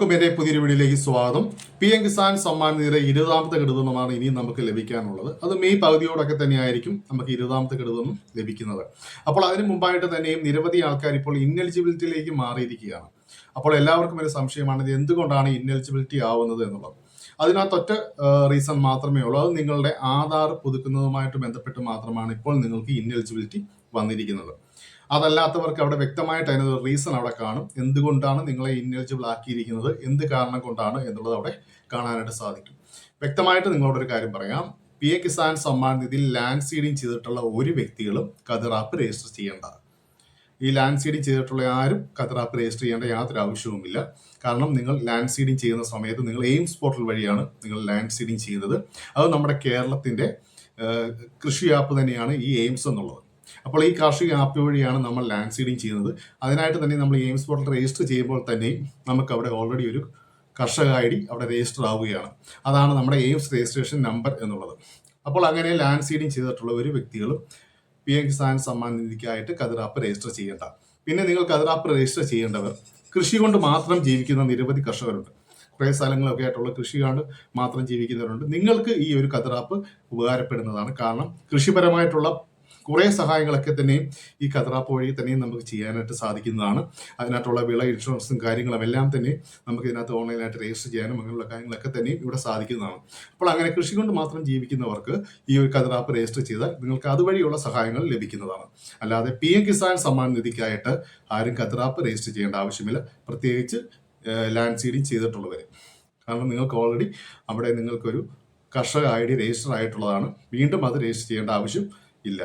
എല്ലാവർക്കും എന്റെ പുതിയൊരു വീഡിയോയിലേക്ക് സ്വാഗതം. പി എം കിസാൻ സമ്മാൻ നിധിയുടെ ഇരുപതാമത്തെ ഘടകമാണ് ഇനിയും നമുക്ക് ലഭിക്കാനുള്ളത്. അത് മെയ് പകുതിയോടൊക്കെ തന്നെയായിരിക്കും നമുക്ക് ഇരുപതാമത്തെ ഘടകം ലഭിക്കുന്നത്. അപ്പോൾ അതിന് മുമ്പായിട്ട് തന്നെയും നിരവധി ആൾക്കാർ ഇപ്പോൾ ഇന്നെലിജിബിലിറ്റിയിലേക്ക് മാറിയിരിക്കുകയാണ്. അപ്പോൾ എല്ലാവർക്കും ഒരു സംശയമാണ് ഇത് എന്തുകൊണ്ടാണ് ഇൻഎലിജിബിലിറ്റി ആവുന്നത് എന്നുള്ളത്? അതിനകത്ത് ഒറ്റ റീസൺ മാത്രമേ ഉള്ളൂ. അത് നിങ്ങളുടെ ആധാർ പുതുക്കുന്നതുമായിട്ട് ബന്ധപ്പെട്ട് മാത്രമാണ് ഇപ്പോൾ നിങ്ങൾക്ക് ഇൻഎലിജിബിലിറ്റി വന്നിരിക്കുന്നത്. അതല്ലാത്തവർക്ക് അവിടെ വ്യക്തമായിട്ട് അതിനൊരു റീസൺ അവിടെ കാണും. എന്തുകൊണ്ടാണ് നിങ്ങളെ ഇൻഎലിജിബിൾ ആക്കിയിരിക്കുന്നത്? എന്ത് കാരണം കൊണ്ടാണ് എന്നുള്ളത് അവിടെ കാണാനായിട്ട് സാധിക്കും. വ്യക്തമായിട്ട് നിങ്ങളോടൊരു കാര്യം പറയാം. പി എ കിസാൻ സമ്മാൻ നിധിയിൽ ലാൻഡ് സീഡിങ് ചെയ്തിട്ടുള്ള ഒരു വ്യക്തികളും കതിർ രജിസ്റ്റർ ചെയ്യേണ്ട. ഈ ലാൻഡ് സീഡിങ് ചെയ്തിട്ടുള്ള ആരും കതിർ രജിസ്റ്റർ ചെയ്യേണ്ട യാതൊരു ആവശ്യവുമില്ല. കാരണം നിങ്ങൾ ലാൻഡ് സീഡിങ് ചെയ്യുന്ന സമയത്ത് നിങ്ങൾ എയിംസ് പോർട്ടൽ വഴിയാണ് നിങ്ങൾ ലാൻഡ് സീഡിങ് ചെയ്യുന്നത്. അത് നമ്മുടെ കേരളത്തിന്റെ കൃഷി ആപ്പ് തന്നെയാണ് ഈ എയിംസ് എന്നുള്ളത്. അപ്പോൾ ഈ കാർഷിക ആപ്പ് വഴിയാണ് നമ്മൾ ലാൻഡ് സീഡിങ് ചെയ്യുന്നത്. അതിനായിട്ട് തന്നെ നമ്മൾ എയിംസ് പോർട്ടൽ രജിസ്റ്റർ ചെയ്യുമ്പോൾ തന്നെയും നമുക്ക് അവിടെ ഓൾറെഡി ഒരു കർഷക ഐ ഡി അവിടെ രജിസ്റ്റർ ആവുകയാണ്. അതാണ് നമ്മുടെ എയിംസ് രജിസ്ട്രേഷൻ നമ്പർ എന്നുള്ളത്. അപ്പോൾ അങ്ങനെ ലാൻഡ് സീഡിങ് ചെയ്തിട്ടുള്ള ഒരു വ്യക്തികളും പി എം കിസാൻ സമ്മാൻ നിധിക്കായിട്ട് കതിറാപ്പ് രജിസ്റ്റർ ചെയ്യേണ്ട. പിന്നെ നിങ്ങൾ കതിറാപ്പ് രജിസ്റ്റർ ചെയ്യേണ്ടവർ കൃഷി കൊണ്ട് മാത്രം ജീവിക്കുന്ന നിരവധി കർഷകരുണ്ട്. കുറേ സ്ഥലങ്ങളൊക്കെ ആയിട്ടുള്ള കൃഷി കൊണ്ട് മാത്രം ജീവിക്കുന്നവരുണ്ട്. നിങ്ങൾക്ക് ഈ ഒരു കതിറാപ്പ് ഉപകാരപ്പെടുന്നതാണ്. കാരണം കൃഷിപരമായിട്ടുള്ള കുറേ സഹായങ്ങളൊക്കെ തന്നെയും ഈ കതറാപ്പ് വഴി തന്നെയും നമുക്ക് ചെയ്യാനായിട്ട് സാധിക്കുന്നതാണ്. അതിനകത്തുള്ള വിള ഇൻഷുറൻസും കാര്യങ്ങളും എല്ലാം തന്നെ നമുക്ക് ഇതിനകത്ത് ഓൺലൈനായിട്ട് രജിസ്റ്റർ ചെയ്യാനും അങ്ങനെയുള്ള കാര്യങ്ങളൊക്കെ തന്നെയും ഇവിടെ സാധിക്കുന്നതാണ്. അപ്പോൾ അങ്ങനെ കൃഷി കൊണ്ട് മാത്രം ജീവിക്കുന്നവർക്ക് ഈ ഒരു കതറാപ്പ് രജിസ്റ്റർ ചെയ്താൽ നിങ്ങൾക്ക് അതുവഴിയുള്ള സഹായങ്ങൾ ലഭിക്കുന്നതാണ്. അല്ലാതെ പി എം കിസാൻ സമ്മാൻ നിധിക്കായിട്ട് ആരും കതറാപ്പ് രജിസ്റ്റർ ചെയ്യേണ്ട ആവശ്യമില്ല. പ്രത്യേകിച്ച് ലാൻഡ് സീഡിങ് ചെയ്തിട്ടുള്ളവർ കാരണം നിങ്ങൾക്ക് ഓൾറെഡി അവിടെ നിങ്ങൾക്കൊരു കർഷക ഐ ഡി രജിസ്റ്റർ ആയിട്ടുള്ളതാണ്. വീണ്ടും അത് രജിസ്റ്റർ ചെയ്യേണ്ട ആവശ്യം ഇല്ല.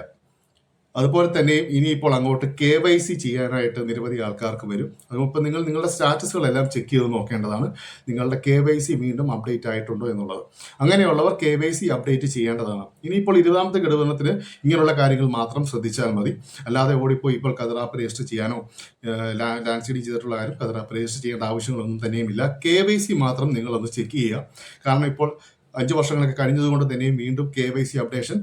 അതുപോലെ തന്നെ ഇനിയിപ്പോൾ അങ്ങോട്ട് കെ വൈ സി ചെയ്യാനായിട്ട് നിരവധി ആൾക്കാർക്ക് വരും. അതിപ്പോൾ നിങ്ങൾ നിങ്ങളുടെ സ്റ്റാറ്റസുകളെല്ലാം ചെക്ക് ചെയ്ത് നോക്കേണ്ടതാണ്. നിങ്ങളുടെ കെ വൈ സി വീണ്ടും അപ്ഡേറ്റ് ആയിട്ടുണ്ടോ എന്നുള്ളത്. അങ്ങനെയുള്ളവർ കെ വൈ സി അപ്ഡേറ്റ് ചെയ്യേണ്ടതാണ്. ഇനിയിപ്പോൾ ഇരുപതാമത്തെ ഗഡുവനത്തിന് ഇങ്ങനെയുള്ള കാര്യങ്ങൾ മാത്രം ശ്രദ്ധിച്ചാൽ മതി. അല്ലാതെ ഓടിപ്പോയി ഇപ്പോൾ കതിറാപ്പ് രജിസ്റ്റർ ചെയ്യാനോ ലാൻഡ് സീഡിങ് ചെയ്തിട്ടുള്ള കാര്യം കതിറാപ്പ് രജിസ്റ്റർ ചെയ്യേണ്ട ആവശ്യങ്ങളൊന്നും തന്നെയുമില്ല കെ വൈ സി മാത്രം നിങ്ങളൊന്ന് ചെക്ക് ചെയ്യുക. കാരണം ഇപ്പോൾ അഞ്ച് വർഷങ്ങളൊക്കെ കഴിഞ്ഞതുകൊണ്ട് തന്നെയും വീണ്ടും കെ വൈ സി അപ്ഡേഷൻ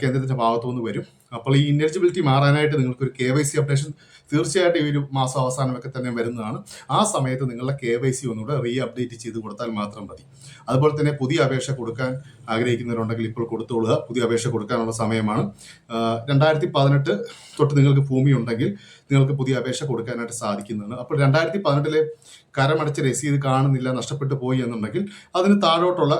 കേന്ദ്രത്തിന്റെ ഭാഗത്തു നിന്ന് വരും. അപ്പോൾ ഈ ഇനർജിബിലിറ്റി മാറാനായിട്ട് നിങ്ങൾക്ക് ഒരു കെ വൈ സി അപ്ഡേഷൻ തീർച്ചയായിട്ടും ഈ ഒരു മാസം അവസാനമൊക്കെ തന്നെ വരുന്നതാണ്. ആ സമയത്ത് നിങ്ങളുടെ കെ വൈ സി ഒന്നുകൂടെ റീ അപ്ഡേറ്റ് ചെയ്ത് കൊടുത്താൽ മാത്രം മതി. അതുപോലെ തന്നെ പുതിയ അപേക്ഷ കൊടുക്കാൻ ആഗ്രഹിക്കുന്നവരുണ്ടെങ്കിൽ ഇപ്പോൾ കൊടുത്തോളുക. പുതിയ അപേക്ഷ കൊടുക്കാനുള്ള സമയമാണ്. രണ്ടായിരത്തി പതിനെട്ട് തൊട്ട് നിങ്ങൾക്ക് ഭൂമി ഉണ്ടെങ്കിൽ നിങ്ങൾക്ക് പുതിയ അപേക്ഷ കൊടുക്കാനായിട്ട് സാധിക്കുന്നതാണ്. അപ്പോൾ രണ്ടായിരത്തി പതിനെട്ടിലെ കരമടച്ച രസീത് കാണുന്നില്ല നഷ്ടപ്പെട്ടു പോയി എന്നുണ്ടെങ്കിൽ അതിന് താഴോട്ടുള്ള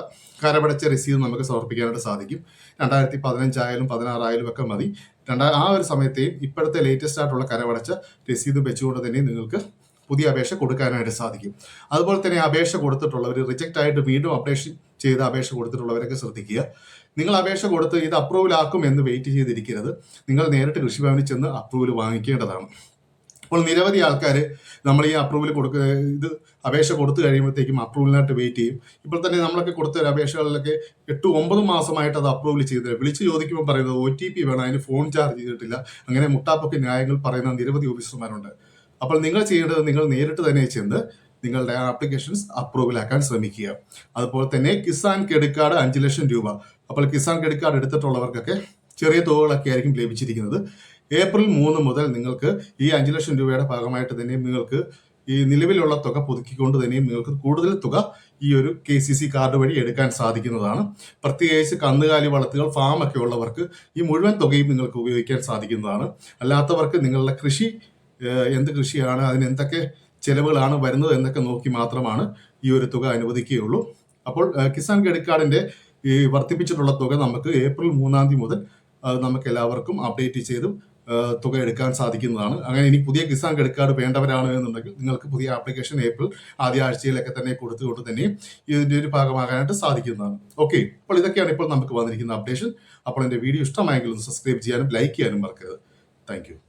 കരമടച്ച രസീത് നമുക്ക് സമർപ്പിക്കാനായിട്ട് സാധിക്കും. രണ്ടായിരത്തി പതിനഞ്ചായാലും പതിനാറായാലും ഒക്കെ മതി. രണ്ടാ ആ ഒരു സമയത്തെയും ഇപ്പോഴത്തെ ലേറ്റസ്റ്റ് ആയിട്ടുള്ള കരമടച്ച രസീത് വെച്ചുകൊണ്ട് തന്നെ നിങ്ങൾക്ക് പുതിയ അപേക്ഷ കൊടുക്കാനായിട്ട് സാധിക്കും. അതുപോലെ തന്നെ അപേക്ഷ കൊടുത്തിട്ടുള്ളവർ റിജക്റ്റ് ആയിട്ട് വീണ്ടും അപ്ഡേഷൻ ചെയ്ത് അപേക്ഷ കൊടുത്തിട്ടുള്ളവരൊക്കെ ശ്രദ്ധിക്കുക. നിങ്ങൾ അപേക്ഷ കൊടുത്ത് ഇത് അപ്രൂവൽ ആക്കും എന്ന് വെയിറ്റ് ചെയ്തിരിക്കരുത്. നിങ്ങൾ നേരിട്ട് കൃഷിഭവനിൽ ചെന്ന് അപ്രൂവൽ വാങ്ങിക്കേണ്ടതാണ്. അപ്പോൾ നിരവധി ആൾക്കാർ നമ്മൾ ഈ അപ്രൂവൽ കൊടുക്ക ഇത് അപേക്ഷ കൊടുത്തു കഴിയുമ്പോഴത്തേക്കും അപ്രൂവലിനായിട്ട് വെയിറ്റ് ചെയ്യും. ഇപ്പോൾ തന്നെ നമ്മളൊക്കെ കൊടുത്ത ഒരു അപേക്ഷകളിലൊക്കെ എട്ട് ഒമ്പത് മാസമായിട്ട് അത് അപ്രൂവൽ ചെയ്തില്ല വിളിച്ച് ചോദിക്കുമ്പോൾ പറയുന്നത് ഒ ടി പി വേണം അതിന് ഫോൺ ചാർജ് ചെയ്തിട്ടില്ല. അങ്ങനെ മുട്ടാപ്പൊക്കെ ന്യായങ്ങൾ പറയുന്ന നിരവധി ഓഫീസർമാരുണ്ട് അപ്പോൾ നിങ്ങൾ ചെയ്യേണ്ടത് നിങ്ങൾ നേരിട്ട് തന്നെ ചെന്ന് നിങ്ങളുടെ ആപ്ലിക്കേഷൻസ് അപ്രൂവൽ ആക്കാൻ ശ്രമിക്കുക. അതുപോലെ തന്നെ കിസാൻ ക്രെഡിറ്റ് കാർഡ് അഞ്ച് ലക്ഷം രൂപ. അപ്പോൾ കിസാൻ ക്രെഡിറ്റ് കാർഡ് എടുത്തിട്ടുള്ളവർക്കൊക്കെ ചെറിയ തുകകളൊക്കെ ആയിരിക്കും ലഭിച്ചിരിക്കുന്നത്. ഏപ്രിൽ മൂന്ന് മുതൽ നിങ്ങൾക്ക് ഈ അഞ്ച് ലക്ഷം രൂപയുടെ ഭാഗമായിട്ട് തന്നെ നിങ്ങൾക്ക് ഈ നിലവിലുള്ള തുക പുതുക്കിക്കൊണ്ട് തന്നെയും നിങ്ങൾക്ക് കൂടുതൽ തുക ഈ ഒരു കെ സി സി കാർഡ് വഴി എടുക്കാൻ സാധിക്കുന്നതാണ്. പ്രത്യേകിച്ച് കന്നുകാലി വളർത്തുകൾ ഫാം ഒക്കെ ഉള്ളവർക്ക് ഈ മുഴുവൻ തുകയും നിങ്ങൾക്ക് ഉപയോഗിക്കാൻ സാധിക്കുന്നതാണ്. അല്ലാത്തവർക്ക് നിങ്ങളുടെ കൃഷി എന്ത് കൃഷിയാണ് അതിന് എന്തൊക്കെ ചെലവുകളാണ് വരുന്നത് എന്നൊക്കെ നോക്കി മാത്രമാണ് ഈ ഒരു തുക അനുവദിക്കുകയുള്ളൂ. അപ്പോൾ കിസാൻ ക്രെഡിറ്റ് കാർഡിന്റെ ഈ വർദ്ധിപ്പിച്ചിട്ടുള്ള തുക നമുക്ക് ഏപ്രിൽ മൂന്നാം തീയതി മുതൽ നമുക്ക് എല്ലാവർക്കും അപ്ഡേറ്റ് ചെയ്തും തുക എടുക്കാൻ സാധിക്കുന്നതാണ്. അങ്ങനെ ഇനി പുതിയ കിസാൻ ക്രെഡിറ്റ് കാർഡ് വേണ്ടവരാണ് എന്നുണ്ടെങ്കിൽ നിങ്ങൾക്ക് പുതിയ ആപ്ലിക്കേഷൻ ഏപ്രിൽ ആദ്യ ആഴ്ചയിലൊക്കെ തന്നെ കൊടുത്തുകൊണ്ട് തന്നെ ഇതിന്റെ ഒരു ഭാഗമാകാനായിട്ട് സാധിക്കുന്നതാണ്. ഓക്കെ അപ്പോൾ ഇതൊക്കെയാണ് ഇപ്പോൾ നമുക്ക് വന്നിരിക്കുന്ന അപ്ഡേഷൻ അപ്പോൾ എന്റെ വീഡിയോ ഇഷ്ടമായെങ്കിൽ ഒന്ന് സബ്സ്ക്രൈബ് ചെയ്യാനും ലൈക്ക് ചെയ്യാനും മറക്കരുത്. താങ്ക്